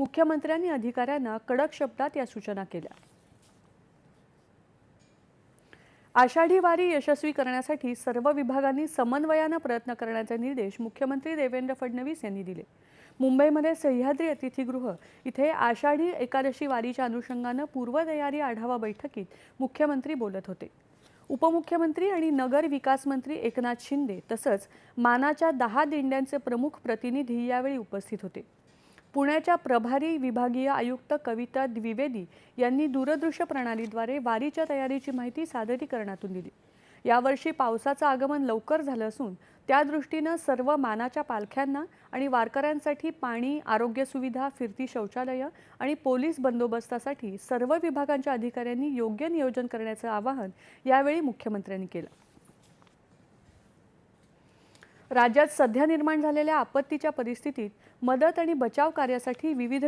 मुख्यमंत्र्यांनी अधिकाऱ्यांना कडक शब्दात या सूचना केल्या. आषाढी वारी यशस्वी करण्यासाठी सर्व विभागांनी समन्वयानं प्रयत्न करण्याचे निर्देश मुख्यमंत्री देवेंद्र फडणवीस यांनी दिले. मुंबईमध्ये सह्याद्री अतिथीगृह इथे आषाढी एकादशी वारीच्या अनुषंगानं पूर्वतयारी आढावा बैठकीत मुख्यमंत्री बोलत होते. उपमुख्यमंत्री आणि नगर विकास मंत्री एकनाथ शिंदे तसंच मानाच्या दहा दिंड्यांचे प्रमुख प्रतिनिधी यावेळी उपस्थित होते. पुण्याच्या प्रभारी विभागीय आयुक्त कविता द्विवेदी यांनी दूरदृश्य प्रणालीद्वारे वारीच्या तयारीची माहिती सादरीकरणातून दिली. यावर्षी पावसाचं आगमन लवकर झालं असून त्या दृष्टीनं सर्व मानाच्या पालख्यांना आणि वारकऱ्यांसाठी पाणी आरोग्य सुविधा फिरती शौचालयं आणि पोलीस बंदोबस्तासाठी सर्व विभागांच्या अधिकाऱ्यांनी योग्य नियोजन करण्याचं आवाहन यावेळी मुख्यमंत्र्यांनी केलं. राज्यात सध्या निर्माण झालेल्या आपत्तीच्या परिस्थितीत मदत आणि बचाव कार्यासाठी विविध